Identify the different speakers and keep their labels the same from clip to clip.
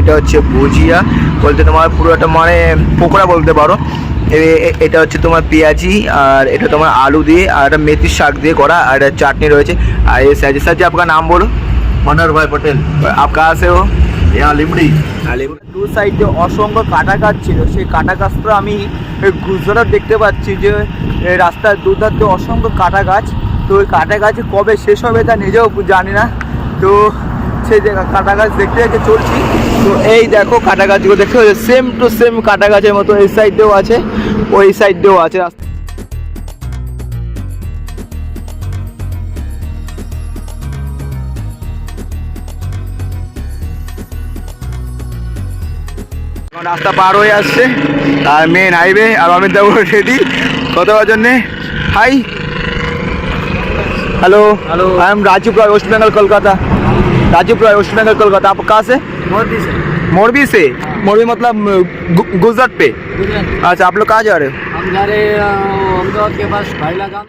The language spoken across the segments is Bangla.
Speaker 1: এটা হচ্ছে ভুজিয়া বলতে তোমার পুরো একটা মানে পকোড়া বলতে পারো এ- এ- এটা হচ্ছে তোমার পেঁয়াজি আর এটা তোমার আলু দিয়ে আর একটা মেথির শাক দিয়ে করা আর একটা চাটনি রয়েছে আর ये सर सर जी आपका नाम बोलो
Speaker 2: मनोहर भाई पटेल
Speaker 1: आप कहाँ से हो
Speaker 2: यहाँ लिमड़ी
Speaker 1: দু সাইডে অসংখ্য কাটা গাছ ছিল সেই কাটা গাছটা আমি গুজরাট দেখতে পাচ্ছি যে এই রাস্তার দুধার্তে অসংখ্য কাটা গাছ তো ওই কাটা গাছ কবে শেষ হবে তা নিজেও জানি না তো সেই যে কাটা গাছ দেখতে দেখে চলছি। তো এই দেখো কাটা গাছগুলো দেখতে সেম টু সেম কাটা গাছের মতো এই সাইডেও আছে ওই সাইডেও আছে। রাস্তা রাস্তা পার হয়ে আসছে আর মেন হাইওয়ে আর আমি দেবো রেডি কত জন্যে hi
Speaker 2: hello
Speaker 1: hello I am Raju West Bengal Kolkata Rajiv Roy West Bengal Kolkata आप कहाँ से
Speaker 2: मोदी से
Speaker 1: मोरबी से मोरबी मतलब गु- गुजरात पे
Speaker 2: गुजरात
Speaker 1: अच्छा आप लोग कहाँ जा रहे हो
Speaker 2: हम जा रहे हैं, अ, अहमदाबाद के पास भाई लगा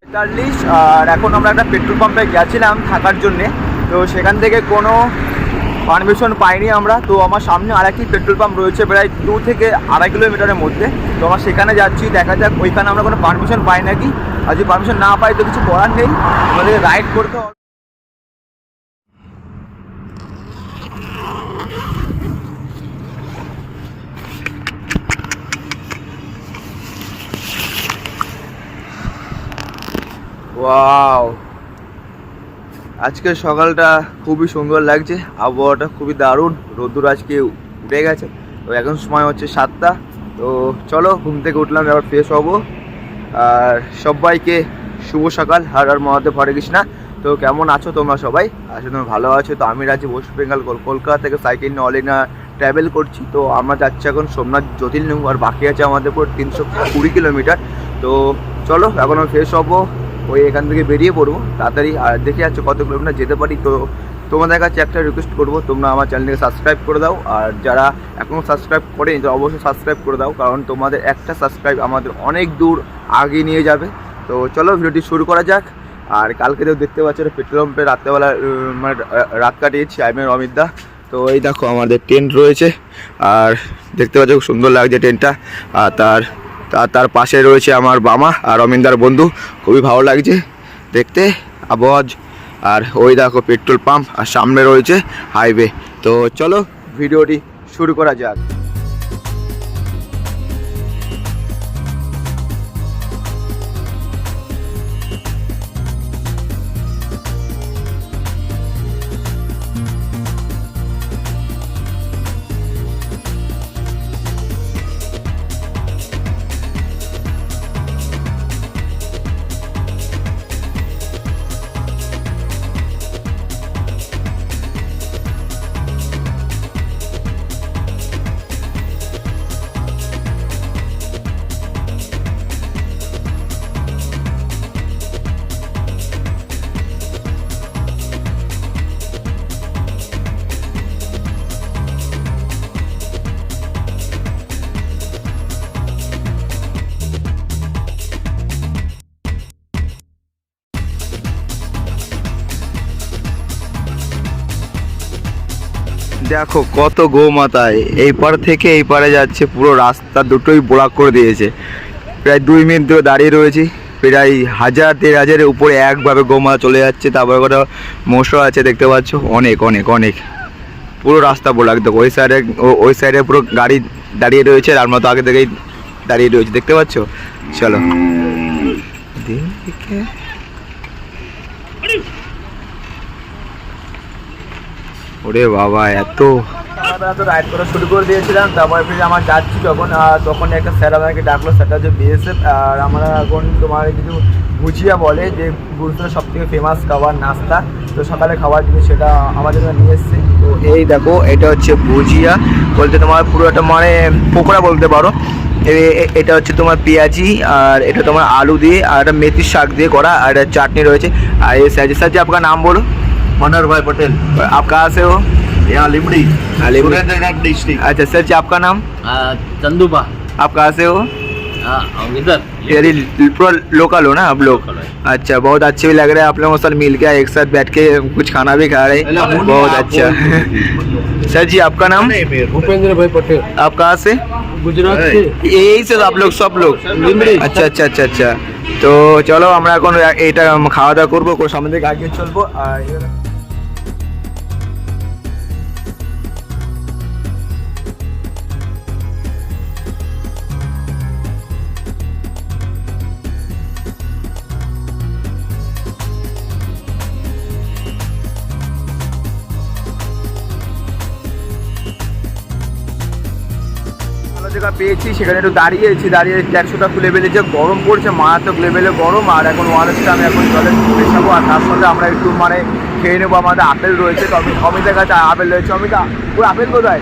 Speaker 1: পঁয়তাল্লিশ আর এখন আমরা একটা পেট্রোল পাম্পে গেছিলাম থাকার জন্যে তো সেখান থেকে কোনো পারমিশন পাইনি আমরা। তো আমার সামনে আরেকটি পেট্রোল পাম্প রয়েছে প্রায় দু থেকে আড়াই কিলোমিটারের মধ্যে। তো আমরা সেখানে যাচ্ছি, দেখা যাক, ওইখানে আমরা কোনো পারমিশন পাই নাকি। আর যদি পারমিশন না পাই, তো কিছু করার নেই। আমাদের রাইড করতে হবে। ওয়াও আজকে সকালটা খুবই সুন্দর লাগছে, আবহাওয়াটা খুবই দারুণ, রোদ্দুর আজকে উঠে গেছে, তো এখন সময় হচ্ছে সাতটা, তো চলো ঘুম থেকে উঠলাম, এবার ফ্রেশ হব, আর সবাইকে শুভ সকাল, হার আর মহাদেব, হরে কৃষ্ণা, তো কেমন আছো তোমরা সবাই? আসলে তোমরা ভালো আছো, তো আমি রাজি ওয়েস্ট বেঙ্গল কল- কলকাতা থেকে সাইকেল নিয়ে অল ইন্ডিয়া ট্রাভেল করছি, তো আমরা যাচ্ছি এখন সোমনাথ জ্যোতির্লিঙ্গ, আর বাকি আছে আমাদের পুরো তিনশো কুড়ি কিলোমিটার তো চলো, এখন আমি ফ্রেশ হব ওই এখান থেকে বেরিয়ে পড়ব। তাড়াতাড়ি, আর দেখে যাচ্ছে কত কিলোমিটার যেতে পারি। তো তোমাদের কাছে একটা রিকোয়েস্ট করব, তোমরা আমার চ্যানেলকে সাবস্ক্রাইব করে দাও। আর যারা এখনও সাবস্ক্রাইব করেনি, তো অবশ্যই সাবস্ক্রাইব করে দাও। কারণ তোমাদের একটা সাবস্ক্রাইব আমাদের অনেক দূর আগে নিয়ে যাবে। তো চলো ভিডিওটি শুরু করা যাক। আর কালকে তো দেখতে পাচ্ছ পেট্রোল পাম্পে রাত্রেবেলা মানে রাত কাটিয়েছি আইমের অমিতদা। তো এই দেখো আমাদের টেন্ট রয়েছে। আর দেখতে পাচ্ছ খুব সুন্দর লাগছে টেন্টটা আর তার তার তার পাশে রয়েছে আমার বামা আর অমিনদার বন্ধু। খুবই ভালো লাগছে দেখতে, আবহাওয়া আর ওই দেখো পেট্রোল পাম্প আর সামনে রয়েছে হাইওয়ে। তো চলো, ভিডিওটি শুরু করা যাক। দেখো কত গোমাতায় এই পার থেকে এই পারে যাচ্ছে, পুরো রাস্তা দুটোই ব্লক করে দিয়েছে। প্রায় দুই মিনিট ধরে দাঁড়িয়ে রয়েছি, প্রায় হাজার, দেড় হাজারের উপরে একভাবে গোমা চলে যাচ্ছে। তারপরে কটা মোষও আছে দেখতে পাচ্ছ? অনেক অনেক অনেক। পুরো রাস্তা ব্লক, দেখো, ওই সাইডে ওই সাইডে পুরো গাড়ি দাঁড়িয়ে রয়েছে, আর মতো আগে থেকেই দাঁড়িয়ে রয়েছে। দেখতে পাচ্ছ? চলো। দিকে ওরে বাবা, এত। তো রাইড করা শুরু করে দিয়েছিলাম, তারপরে ফিরে আমার যাচ্ছি যখন তখন একটা স্যার আমাকে ডাকলো স্যারটা যে বিএসএফ আর আমরা এখন তোমার কিছু ভুজিয়া বলে যে গুরুতর সব থেকে ফেমাস খাবার নাস্তা। তো সকালে খাবার জিনিস সেটা আমাদের নিয়ে এসেছি। তো এই দেখো, এটা হচ্ছে ভুজিয়া, বলতে তোমার পুরো একটা মানে পোকোড়া বলতে পারো। এটা হচ্ছে তোমার পেঁয়াজি, আর এটা তোমার আলু দিয়ে, আর একটা মেথির শাক দিয়ে করা, আর চাটনি রয়েছে। আর এই স্যার স্যার যে আপনার নাম বলো
Speaker 2: मनोहर भाई पटेल
Speaker 1: आप कहाँ से हो
Speaker 2: यहाँ लिमड़ी
Speaker 1: हाँ, लिमड़ी।
Speaker 2: सुरेंद्र नगर डिस्ट्रिक्ट
Speaker 1: अच्छा सर जी आपका नाम
Speaker 2: चंदूबा
Speaker 1: आप कहाँ से हो
Speaker 2: हाँ हम इधर
Speaker 1: यारी पूरा लोकल हो ना आप लोग
Speaker 2: Local है।
Speaker 1: अच्छा बहुत अच्छे भी लग रहे हैं आप लोगों के साथ मिल के एक साथ बैठ के कुछ खाना भी खा रहे हैं बहुत अच्छा सर जी आपका नाम
Speaker 2: भूपेंद्र भाई पटेल
Speaker 1: आप कहाँ से
Speaker 2: गुजरात से
Speaker 1: यही से आप लोग सब लोग আচ্ছা আচ্ছা আচ্ছা আচ্ছা তো চলো আমরা এখন এটা খাওয়া দাওয়া করবো কোন সামনে থেকে আগে চলবো আর জায়গা পেয়েছি সেখানে একটু দাঁড়িয়েছি দাঁড়িয়ে ট্যাক্সটা খুলে ফেলেছে গরম পড়ছে মারাত্মক লেভেলে গরম আর এখন ওয়ারেসটা আমি এখন জলে মেশাবো আর তার সাথে আমরা একটু মানে খেয়ে নেব আমাদের আপেল রয়েছে তবে অমিতার কাছে আপেল রয়েছে। অমিতা ওই আপেল কোথায়?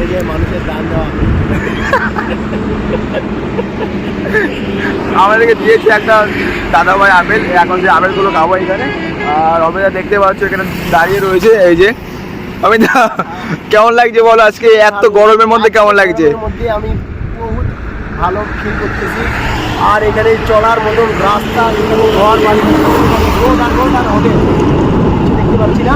Speaker 2: এই যে মানুষের দান দেওয়া
Speaker 1: আমাদেরকে দিয়েছে একটা দাদা ভাই আপেল এখন যে আপেলগুলো খাব এখানে। আর অমিতা দেখতে পাচ্ছ এখানে দাঁড়িয়ে রয়েছে এই যে অমিতা কেমন লাগছে বলো? আজকে এত গরমের মধ্যে কেমন লাগছে?
Speaker 3: আমি বহুত ভালো ফিল করতেছি। আর এখানে চলার মতন রাস্তা ঘর বাড়ি রোড আর রোড আর হোটেল দেখতে পাচ্ছি না।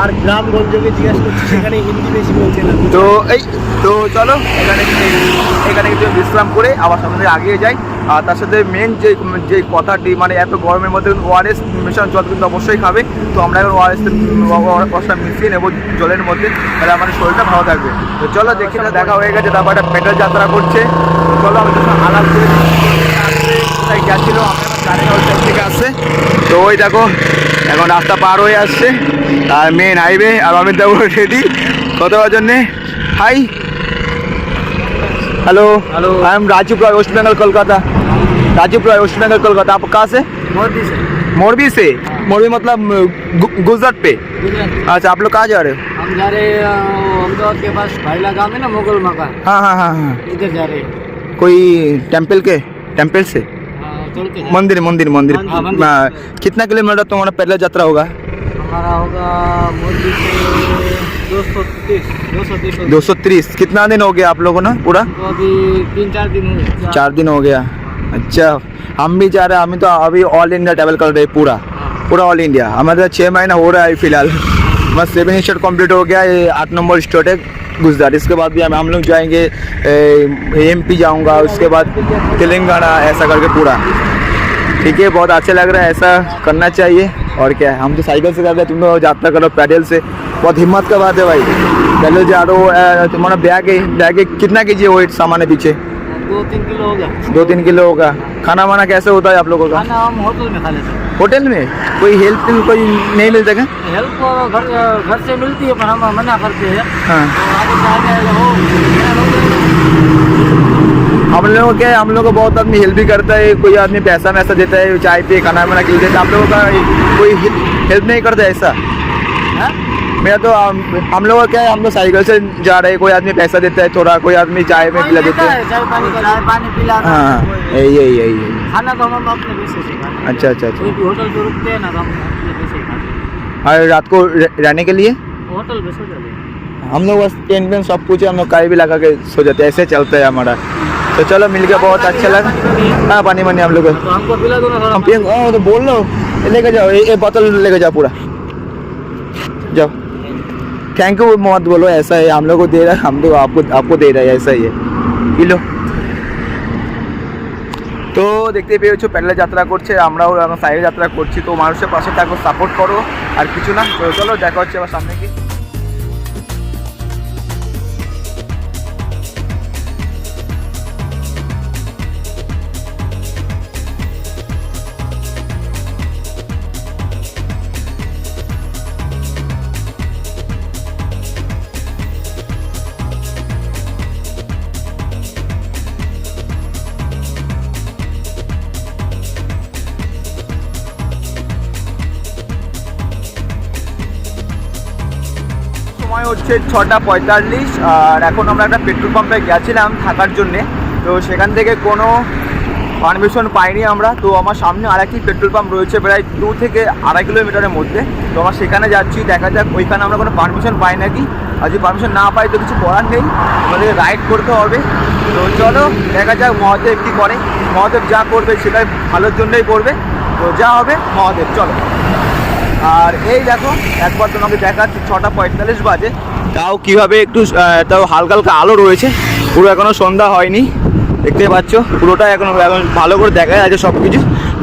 Speaker 3: আর গ্রামগঞ্জকে জিজ্ঞেস করছি সেখানে হিন্দি বেশি বলছে না।
Speaker 1: তো এই তো চলো এখানে বিশ্রাম করে আবার সামনে আগিয়ে যাই। আর তার সাথে মেন যে যে কথাটি মানে এত গরমের মধ্যে ওআরএস মেশানো জল কিন্তু অবশ্যই খাবে। তো আমরা এখন ওআরএস ওয়ারেসটা মিশিয়ে নেব জলের মধ্যে, তাহলে আমাদের শরীরটা ভালো থাকবে। তো চলো দেখি না, দেখা হয়ে গেছে, তারপর একটা পেট্রোল যাত্রা করছে। চলো আমি আলাপ করে কোথায় গেছিল আমি আমার থেকে আসছে। তো ওই দেখো, এখন রাস্তা পার হয়ে আসছে আর মেন হাইওয়ে আর অমিত দেবো রেডি কত জন্যে। Hi hello
Speaker 3: Hello.
Speaker 1: I am Rajiv Roy West Bengal Kolkata Rajiv Roy West Bengal Kolkata आप कहाँ से?
Speaker 3: मोदी से।
Speaker 1: मोरबी से? मोरबी मतलब गुजरात पे? अच्छा आप लोग कहाँ जा रहे हो?
Speaker 3: हम जा रहे हैं अहमदाबाद के पास भाईला गाँव है ना मुगल मकान।
Speaker 1: हाँ हाँ हाँ हाँ।
Speaker 3: इधर जा रहे हैं।
Speaker 1: कोई टेंपल के? टेंपल से?
Speaker 3: हाँ, हैं।
Speaker 1: मंदिर मंदिर मंदिर।
Speaker 3: हाँ।
Speaker 1: हाँ, कितना किलोमीटर तुम्हारा पहले यात्रा होगा?
Speaker 3: हमारा होगा मोदी से दो सौ तीस दो सौ तीस।
Speaker 1: कितना दिन हो गया आप लोगों ने पूरा?
Speaker 3: तो अभी तीन चार दिन हुए
Speaker 1: चार दिन हो गया। अच्छा हम भी जा रहे हैं। हम तो अभी ऑल इंडिया ट्रैवल कर रहे हैं पूरा। पूरा ऑल इंडिया हमारा छः महीना हो रहा है फ़िलहाल। बस सेवन स्टेट कंप्लीट हो गया। ये आठ नंबर स्टेट है। गुजरात। इसके बाद भी हम हम लोग जाएँगे। एम पी जाऊँगा। उसके बाद तेलंगाना ऐसा करके पूरा। ठीक है बहुत अच्छा लग रहा है ऐसा करना चाहिए। और क्या है हम तो साइकिल से कर रहे हैं तुम लोग यात्रा करो पैडल से। बहुत हिम्मत का बात है भाई। पैदल जा रहे हो तुम्हारा बैग है बैग कितना कीजिए वेट सामान है पीछे?
Speaker 3: दो तीन किलो होगा।
Speaker 1: दो तीन किलो होगा। खाना वाना कैसे होता है आप लोगों का?
Speaker 3: खाना हम होटल में खा लेते हैं।
Speaker 1: होटल में? कोई हेल्प कोई नहीं मिलता क्या?
Speaker 3: हेल्प तो घर घर से मिलती है पर हम मना करते हैं।
Speaker 1: हाँ।
Speaker 3: तो
Speaker 1: हम लोगों को है हम लोग को बहुत आदमी हेल्प भी करता है कोई आदमी पैसा वैसा देता है चाय पे खाना वाना खिल देता है आप लोगों का कोई हेल्प नहीं करता ऐसा?
Speaker 3: हाँ?
Speaker 1: मेरा तो हम, हम लोग क्या है हम लोग साइकिल से जा रहे हैं कोई आदमी पैसा देता है थोड़ा कोई आदमी चाय में पिला
Speaker 3: देता
Speaker 1: है।
Speaker 3: चाय पानी चाय पानी पिलाता
Speaker 1: हाँ यही यही यही।
Speaker 3: खाना तो हम अपने पैसे से खाते
Speaker 1: अच्छा अच्छा अच्छा।
Speaker 3: होटल पे रुकते हैं ना तो हम अपने पैसे ही खाते हैं।
Speaker 1: और रात को रहने के लिए?
Speaker 3: होटल पे सो जाते हैं।
Speaker 1: हम लोग बस टेंट वेंट सब कुछ हम लोग काई भी लगा के सो जाते हैं ऐसे चलता है हमारा। तो चलो मिल के बहुत अच्छा लगा हाँ पानी वानी हम लोग को
Speaker 3: तो हमको पिला दो ना थोड़ा
Speaker 1: हम पिए हाँ, तो बोल लो ये लेके जाओ ये ये बोतल लेके जाओ पूरा जाओ थैंक यू मत बोलो ऐसा है हम लोग को दे रहा है हम लोग आपको आपको दे रहा है ऐसा ही है পি লো তো দেখতে পেয়েছো প্যাডেলে যাত্রা করছে আমরাও এখন সাইডে যাত্রা করছি তো মানুষের পাশে থাকো সাপোর্ট করো আর কিছু না তো চলো দেখা হচ্ছে আবার সামনে কি সময় হচ্ছে ছটা পঁয়তাল্লিশ, আর এখন আমরা একটা পেট্রোল পাম্পে গেছিলাম থাকার জন্যে। তো সেখান থেকে কোনো পারমিশন পাইনি আমরা। তো আমার সামনে আর আরেকটি পেট্রোল পাম্প রয়েছে প্রায় দু থেকে আড়াই কিলোমিটারের মধ্যে। তো আমরা সেখানে যাচ্ছি, দেখা যাক ওইখানে আমরা কোনো পারমিশন পাই নাকি। আর যদি পারমিশন না পাই তো কিছু করার নেই, আমাদেরকে রাইড করতে হবে। তো চলো, দেখা যাক মহাদেব কি করে। মহাদেব যা করবে সেটাই ভালোর জন্যই করবে। তো যা হবে মহাদেব, চলো। আর এই দেখো, একবার তোমাকে দেখাচ্ছি, ছটা পঁয়তাল্লিশ বাজে। তাও কীভাবে একটু তাও হালকা হালকা আলো রয়েছে, পুরো এখনও সন্ধ্যা হয়নি, দেখতে পাচ্ছ পুরোটা এখন এখন ভালো করে দেখা যাচ্ছে সব কিছু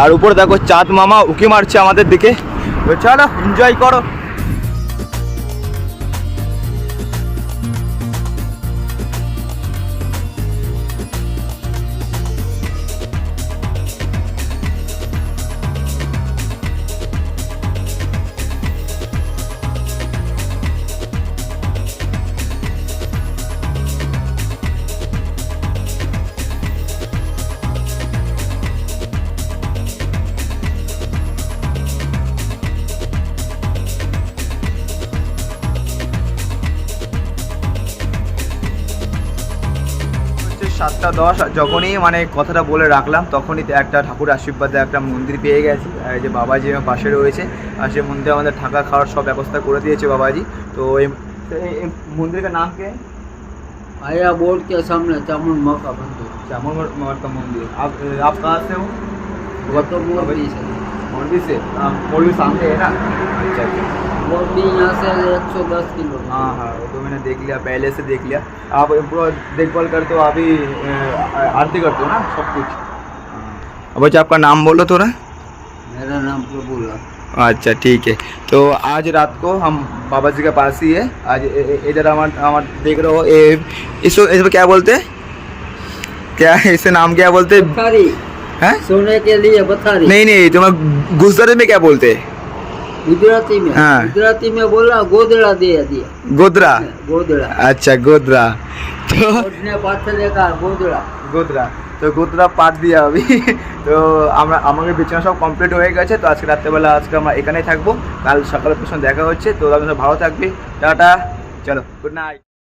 Speaker 1: আর উপরে দেখো চাঁদ মামা উকি মারছে আমাদের দিকে। চলো এনজয় করো। সাতটা দশ আর যখনই মানে কথাটা বলে রাখলাম তখনই একটা ঠাকুর আশীর্বাদে একটা মন্দির পেয়ে গেছি আর এই যে বাবাজি আমার পাশে রয়েছে আর সেই মন্দিরে আমাদের থাকা খাওয়ার সব ব্যবস্থা করে দিয়েছে বাবাজি তো এই এই- এই মন্দিরের নাম কে
Speaker 2: आया बोर्ड के सामने चामुंड मौका बंदो
Speaker 1: श्यामल मठ का मंदिर आप आप कहाँ से हो
Speaker 2: वो तो मोरबी से
Speaker 1: मौलवी से हाँ, मौलवी सामने है ना अच्छा अच्छा
Speaker 2: मोरबी यहाँ से एक सौ दस किलो
Speaker 1: हाँ हाँ वो तो मैंने देख लिया पहले से देख लिया। आप पूरा देखभाल करते हो आप अ, आरती करते हो ना सब कुछ? अब अच्छा आपका नाम बोलो थोड़ा।
Speaker 2: मेरा नाम प्रभुला
Speaker 1: अच्छा ठीक है। तो आज रात को हम बाबा जी के पास ही है। आज ए- ए- इधर हमार हमार देख रहे हो ये इसको इसमें क्या बोलते हैं? क्या है इसे नाम क्या बोलते हैं? हैं?
Speaker 2: सोने के लिए बथारी।
Speaker 1: नहीं नहीं तुम्हें गुजराती में क्या बोलते हैं?
Speaker 2: ગુજરાતી મેં
Speaker 1: હા
Speaker 2: ગુજરાતી મેં બોલા ગોદડા દે દે
Speaker 1: ગોદરા
Speaker 2: ગોદડા
Speaker 1: আচ্ছা গোদরা তো
Speaker 2: ને પાછળ એક આ
Speaker 1: গোদরা তো গোদরা পাট দিয়ে আমি তো আমরা আমাকে বিছানা সব কমপ্লিট হয়ে গেছে তো আজকে রাত্রেবেলা আজকে আমরা এখানেই থাকব কাল সকালের পেছনে দেখা হচ্ছে তো আপনার ভালো থাকবে টাটা চলো গুড নাইট